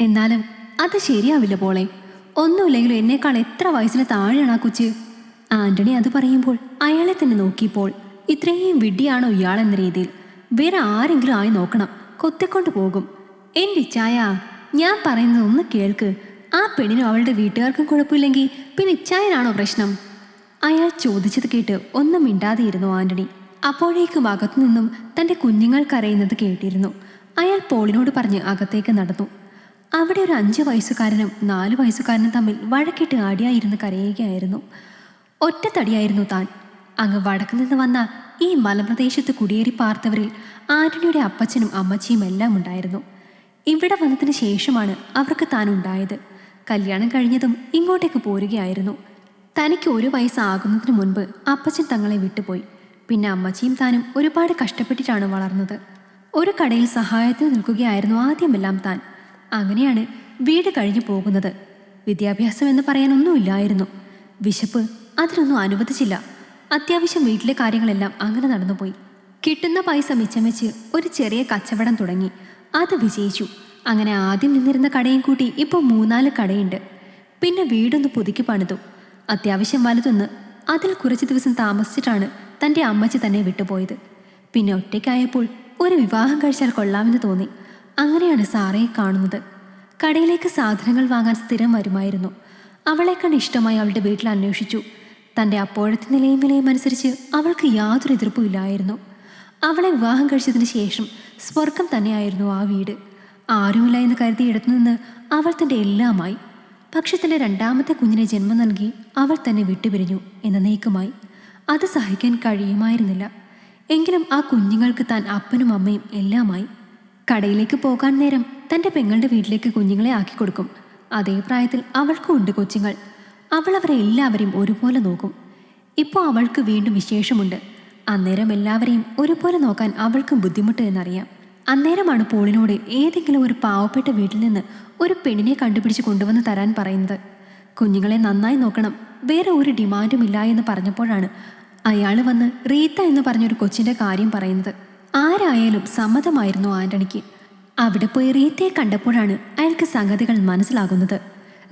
എന്നാലും അത് ശരിയാവില്ല പോളെ. ഒന്നുമില്ലെങ്കിലും എന്നേക്കാൾ എത്ര വയസ്സിന് താഴെയാണ് ആ കൊച്ച്. ആന്റണി അത് പറയുമ്പോൾ അയാളെ തന്നെ നോക്കിയപ്പോൾ ഇത്രയും വിഡ്ഢിയാണോ ഇയാളെന്ന രീതിയിൽ. വേറെ ആരെങ്കിലും ആയി നോക്കണം കൊത്തിക്കൊണ്ട് പോകും. എന്റെ ചായ ഞാൻ പറയുന്നത് ഒന്ന് കേൾക്ക്. ആ പെണ്ണിനും അവളുടെ വീട്ടുകാർക്കും കുഴപ്പമില്ലെങ്കിൽ പിന്നെ ഇച്ചായനാണോ പ്രശ്നം? അയാൾ ചോദിച്ചത് കേട്ട് ഒന്നും മിണ്ടാതെയിരുന്നു ആന്റണി. അപ്പോഴേക്കും അകത്തു നിന്നും തന്റെ കുഞ്ഞുങ്ങൾ കരയുന്നത് കേട്ടിരുന്നു. അയാൾ പോളിനോട് പറഞ്ഞ് അകത്തേക്ക് നടന്നു. അവിടെ ഒരു അഞ്ച് വയസ്സുകാരനും നാല് വയസ്സുകാരനും തമ്മിൽ വഴക്കിട്ട് ആടിയായിരുന്നു കരയുകയായിരുന്നു. ഒറ്റത്തടിയായിരുന്നു താൻ. അങ്ങ് വടക്കു നിന്ന് വന്ന ഈ മലപ്രദേശത്ത് കുടിയേറി പാർത്തവരിൽ ആന്റണിയുടെ അപ്പച്ചനും അമ്മച്ചിയും എല്ലാം ഉണ്ടായിരുന്നു. ഇവിടെ വന്നതിന് ശേഷമാണ് അവർക്ക് താൻ ഉണ്ടായത്. കല്യാണം കഴിഞ്ഞതും ഇങ്ങോട്ടേക്ക് പോരുകയായിരുന്നു. തനിക്ക് ഒരു വയസ്സാകുന്നതിന് മുൻപ് അപ്പച്ചൻ തങ്ങളെ വിട്ടുപോയി. പിന്നെ അമ്മച്ചിയും താനും ഒരുപാട് കഷ്ടപ്പെട്ടിട്ടാണ് വളർന്നത്. ഒരു കടയിൽ സഹായത്തിന് നിൽക്കുകയായിരുന്നു ആദ്യമെല്ലാം താൻ. അങ്ങനെയാണ് വീട് കഴിഞ്ഞു പോകുന്നത്. വിദ്യാഭ്യാസം എന്ന് പറയാനൊന്നുമില്ലായിരുന്നു. വിശപ്പ് അതിനൊന്നും അനുവദിച്ചില്ല. അത്യാവശ്യം വീട്ടിലെ കാര്യങ്ങളെല്ലാം അങ്ങനെ നടന്നുപോയി. കിട്ടുന്ന പൈസ മിച്ചം വെച്ച് ഒരു ചെറിയ കച്ചവടം തുടങ്ങി. അത് വിജയിച്ചു. അങ്ങനെ ആദ്യം നിന്നിരുന്ന കടയും കൂട്ടി ഇപ്പോൾ മൂന്നാൽ കടയുണ്ട്. പിന്നെ വീടൊന്ന് പുതുക്കി പണിതു. അത്യാവശ്യം വലുതൊന്ന് അതിൽ കുറച്ച് ദിവസം താമസിച്ചിട്ടാണ് തന്റെ അമ്മച്ചി തന്നെ വിട്ടുപോയത്. പിന്നെ ഒറ്റയ്ക്കായപ്പോൾ ഒരു വിവാഹം കഴിച്ചാൽ കൊള്ളാമെന്ന് തോന്നി. അങ്ങനെയാണ് സാറയെ കാണുന്നത്. കടയിലേക്ക് സാധനങ്ങൾ വാങ്ങാൻ സ്ഥിരം വരുമായിരുന്നു. അവളെ കണ്ട് ഇഷ്ടമായി അവളുടെ വീട്ടിൽ അന്വേഷിച്ചു. തന്റെ അപ്പോഴത്തെ നിലയും വിലയും അനുസരിച്ച് അവൾക്ക് യാതൊരു എതിർപ്പും ഇല്ലായിരുന്നു. അവളെ വിവാഹം കഴിച്ചതിന് ശേഷം സ്വർഗം തന്നെയായിരുന്നു ആ വീട്. ആരുമില്ല എന്ന് കരുതിയിടത്തു നിന്ന് അവൾ തന്റെ എല്ലാമായി. പക്ഷെ തന്റെ രണ്ടാമത്തെ കുഞ്ഞിനെ ജന്മം നൽകി അവൾ തന്നെ വിട്ടുപിരിഞ്ഞു എന്ന നീക്കമായി. അത് സഹിക്കാൻ കഴിയുമായിരുന്നില്ല. എങ്കിലും ആ കുഞ്ഞുങ്ങൾക്ക് താൻ അപ്പനും അമ്മയും എല്ലാമായി കടയിലേക്ക് പോകാൻ നേരം തന്റെ പെങ്ങളുടെ വീട്ടിലേക്ക് കുഞ്ഞുങ്ങളെ ആക്കി കൊടുക്കും. അതേ പ്രായത്തിൽ അവൾക്കും ഉണ്ട് കൊച്ചുങ്ങൾ. അവൾ അവരെ എല്ലാവരെയും ഒരുപോലെ നോക്കും. ഇപ്പോൾ അവൾക്ക് വീണ്ടും വിശേഷമുണ്ട്. അന്നേരം എല്ലാവരെയും ഒരുപോലെ നോക്കാൻ അവൾക്കും ബുദ്ധിമുട്ട് എന്നറിയാം. അന്നേരമാണ് പോളിനോട് ഏതെങ്കിലും ഒരു പാവപ്പെട്ട വീട്ടിൽ നിന്ന് ഒരു പെണ്ണിനെ കണ്ടുപിടിച്ച് കൊണ്ടുവന്ന് തരാൻ പറയുന്നത്. കുഞ്ഞുങ്ങളെ നന്നായി നോക്കണം. വേറെ ഒരു ഡിമാൻഡും ഇല്ല എന്ന് പറഞ്ഞപ്പോഴാണ് അയാൾ വന്ന് റീത്ത എന്ന് പറഞ്ഞൊരു കൊച്ചിന്റെ കാര്യം പറയുന്നത്. ആരായാലും സമ്മതമായിരുന്നു ആന്റണിക്ക്. അവിടെ പോയി റീത്തയെ കണ്ടപ്പോഴാണ് അയാൾക്ക് സംഗതികൾ മനസ്സിലാകുന്നത്.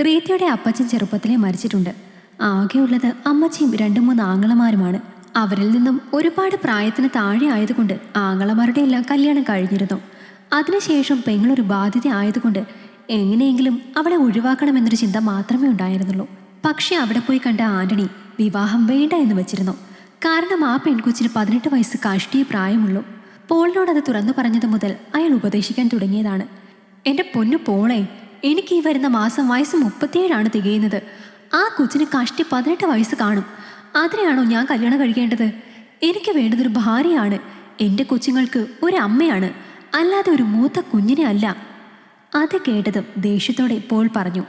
റീത്തയുടെ അപ്പച്ചൻ ചെറുപ്പത്തിലേ മരിച്ചിട്ടുണ്ട്. ആകെയുള്ളത് അമ്മച്ചിയും രണ്ടു മൂന്ന് ആങ്ങളമാരുമാണ്. അവരിൽ നിന്നും ഒരുപാട് പ്രായത്തിന് താഴെ ആയതുകൊണ്ട് ആങ്ങളമാരുടെ എല്ലാം കല്യാണം കഴിഞ്ഞിരുന്നു. അതിനുശേഷം പെങ്ങളൊരു ബാധ്യത ആയതുകൊണ്ട് എങ്ങനെയെങ്കിലും അവളെ ഒഴിവാക്കണമെന്നൊരു ചിന്ത മാത്രമേ ഉണ്ടായിരുന്നുള്ളൂ. പക്ഷെ അവിടെ പോയി കണ്ട ആന്റണി വിവാഹം വേണ്ട എന്ന് വെച്ചിരുന്നു. കാരണം ആ പെൺകൊച്ചിന് പതിനെട്ട് വയസ്സ് കാഷ്ടിയ പ്രായമുള്ളൂ. പോളിനോട് അത് തുറന്നു പറഞ്ഞത് മുതൽ അയാൾ ഉപദേശിക്കാൻ തുടങ്ങിയതാണ്. എന്റെ പൊന്നു പോളെ എനിക്ക് ഈ വരുന്ന മാസം വയസ്സ് മുപ്പത്തിയേഴാണ് തികയുന്നത്. ആ കൊച്ചിന് കഷ്ടി പതിനെട്ട് വയസ്സ് കാണും. അതിനെയാണോ ഞാൻ കല്യാണം കഴിക്കേണ്ടത്? എനിക്ക് വേണ്ടതൊരു ഭാര്യയാണ്. എന്റെ കൊച്ചുങ്ങൾക്ക് ഒരു അമ്മയാണ്. അല്ലാതെ ഒരു മൂത്ത കുഞ്ഞിനെ അല്ല. അത് കേട്ടതും ദേഷ്യത്തോടെ പോൾ പറഞ്ഞു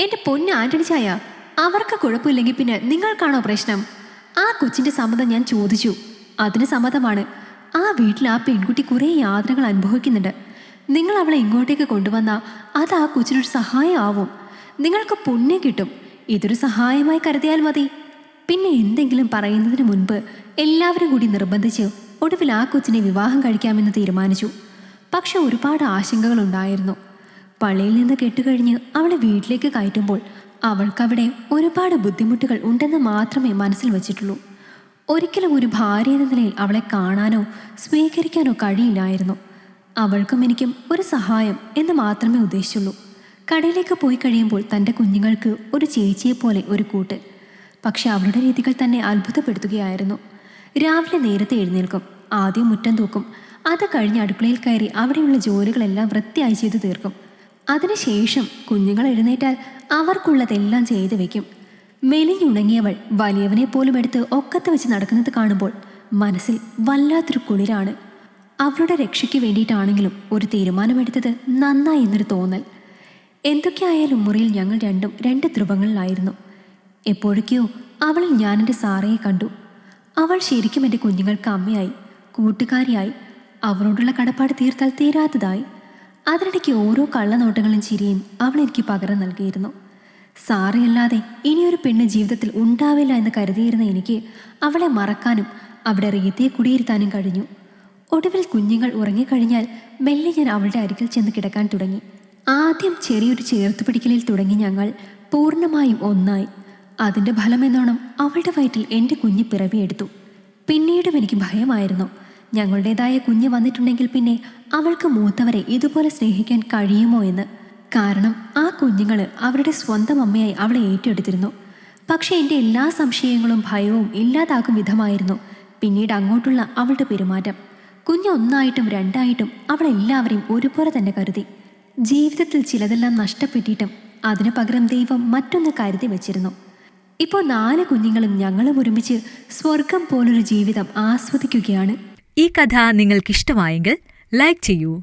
എന്റെ പൊന്ന് ആന്റണി ചായ അവർക്ക് കുഴപ്പമില്ലെങ്കിൽ പിന്നെ നിങ്ങൾക്കാണോ പ്രശ്നം? ആ കൊച്ചിന്റെ സമ്മതം ഞാൻ ചോദിച്ചു. അതിന് സമ്മതമാണ്. ആ വീട്ടിൽ ആ പെൺകുട്ടി കുറേ യാത്രകൾ അനുഭവിക്കുന്നുണ്ട്. നിങ്ങൾ അവളെ ഇങ്ങോട്ടേക്ക് കൊണ്ടുവന്നാൽ അത് ആ കൊച്ചിനൊരു സഹായമാവും നിങ്ങൾക്ക് പുണ്യം കിട്ടും. ഇതൊരു സഹായമായി കരുതിയാൽ മതി. പിന്നെ എന്തെങ്കിലും പറയുന്നതിന് മുൻപ് എല്ലാവരും കൂടി നിർബന്ധിച്ച് ഒടുവിൽ ആ കൊച്ചിനെ വിവാഹം കഴിക്കാമെന്ന് തീരുമാനിച്ചു. പക്ഷെ ഒരുപാട് ആശങ്കകൾ ഉണ്ടായിരുന്നു. പള്ളിയിൽ നിന്ന് കെട്ടുകഴിഞ്ഞ് അവളെ വീട്ടിലേക്ക് കയറ്റുമ്പോൾ അവൾക്കവിടെ ഒരുപാട് ബുദ്ധിമുട്ടുകൾ ഉണ്ടെന്ന് മാത്രമേ മനസ്സിൽ വച്ചിട്ടുള്ളൂ. ഒരിക്കലും ഒരു ഭാര്യ എന്ന നിലയിൽ അവളെ കാണാനോ സ്വീകരിക്കാനോ കഴിയില്ലായിരുന്നു. അവൾക്കും എനിക്കും ഒരു സഹായം എന്ന് മാത്രമേ ഉദ്ദേശിച്ചുള്ളൂ. കടയിലേക്ക് പോയി കഴിയുമ്പോൾ തന്റെ കുഞ്ഞുങ്ങൾക്ക് ഒരു ചേച്ചിയെപ്പോലെ ഒരു കൂട്ട്. പക്ഷെ അവളുടെ രീതികൾ തന്നെ അത്ഭുതപ്പെടുത്തുകയായിരുന്നു. രാവിലെ നേരത്തെ എഴുന്നേൽക്കും. ആദ്യം മുറ്റം തൂക്കും. അത് കഴിഞ്ഞ് അടുക്കളയിൽ കയറി അവിടെയുള്ള ജോലികളെല്ലാം വൃത്തിയായി ചെയ്തു തീർക്കും. അതിനുശേഷം കുഞ്ഞുങ്ങൾ എഴുന്നേറ്റാൽ അവർക്കുള്ളതെല്ലാം ചെയ്തു വെക്കും. മെലിഞ്ഞുണങ്ങിയവൾ വലിയവനെ പോലും എടുത്ത് ഒക്കത്ത് വെച്ച് നടക്കുന്നത് കാണുമ്പോൾ മനസ്സിൽ വല്ലാത്തൊരു കുളിരാണ്. അവരുടെ രക്ഷയ്ക്ക് വേണ്ടിയിട്ടാണെങ്കിലും ഒരു തീരുമാനമെടുത്തത് നന്നായി എന്നൊരു തോന്നൽ. എന്തൊക്കെയായാലും മുറിയിൽ ഞങ്ങൾ രണ്ടും രണ്ട് ധ്രുവങ്ങളിലായിരുന്നു. എപ്പോഴൊക്കെയോ അവളിൽ ഞാനെന്റെ സാറയെ കണ്ടു. അവൾ ശരിക്കും എന്റെ കുഞ്ഞുങ്ങൾക്ക് അമ്മയായി കൂട്ടുകാരിയായി അവരോടുള്ള കടപ്പാട് തീർത്താൽ തീരാത്തതായി. അതിനിടയ്ക്ക് ഓരോ കള്ളനോട്ടങ്ങളും ചിരിയും അവൾ എനിക്ക് പകരം നൽകിയിരുന്നു. സാറയല്ലാതെ ഇനിയൊരു പെണ്ണ് ജീവിതത്തിൽ ഉണ്ടാവില്ല എന്ന് കരുതിയിരുന്ന എനിക്ക് അവളെ മറക്കാനും അവിടെ റീത്തയെ കുടിയിരുത്താനും കഴിഞ്ഞു. ഒടുവിൽ കുഞ്ഞുങ്ങൾ ഉറങ്ങിക്കഴിഞ്ഞാൽ മെല്ലെ ഞാൻ അവളുടെ അരികിൽ ചെന്ന് കിടക്കാൻ തുടങ്ങി. ആദ്യം ചെറിയൊരു ചേർത്തുപിടിക്കലിൽ തുടങ്ങി ഞങ്ങൾ പൂർണമായും ഒന്നായി. അതിന്റെ ഫലമെന്നോണം അവളുടെ വയറ്റിൽ എന്റെ കുഞ്ഞ് പിറവിയെടുത്തു പിന്നീടും എനിക്ക് ഭയമായിരുന്നു. ഞങ്ങളുടേതായ കുഞ്ഞ് വന്നിട്ടുണ്ടെങ്കിൽ പിന്നെ അവൾക്ക് മൂത്തവരെ ഇതുപോലെ സ്നേഹിക്കാൻ കഴിയുമോ എന്ന്. കാരണം ആ കുഞ്ഞുങ്ങൾ അവരുടെ സ്വന്തം അമ്മയായി അവളെ ഏറ്റെടുത്തിരുന്നു. പക്ഷേ എന്റെ എല്ലാ സംശയങ്ങളും ഭയവും ഇല്ലാതാക്കും വിധമായിരുന്നു. പിന്നീട് അങ്ങോട്ടുള്ള അവളുടെ പെരുമാറ്റം. കുഞ്ഞ് ഒന്നായിട്ടും രണ്ടായിട്ടും അവൾ എല്ലാവരെയും ഒരുപോലെ തന്നെ കരുതി. ജീവിതത്തിൽ ചിലതെല്ലാം നഷ്ടപ്പെട്ടിട്ടും അതിനു പകരം ദൈവം മറ്റൊന്ന് കരുതി വെച്ചിരുന്നു. ഇപ്പോൾ നാല് കുഞ്ഞുങ്ങളും ഞങ്ങളും ഒരുമിച്ച് സ്വർഗം പോലൊരു ജീവിതം ആസ്വദിക്കുകയാണ്. ഈ കഥ നിങ്ങൾക്കിഷ്ടമായെങ്കിൽ ലൈക്ക് ചെയ്യൂ.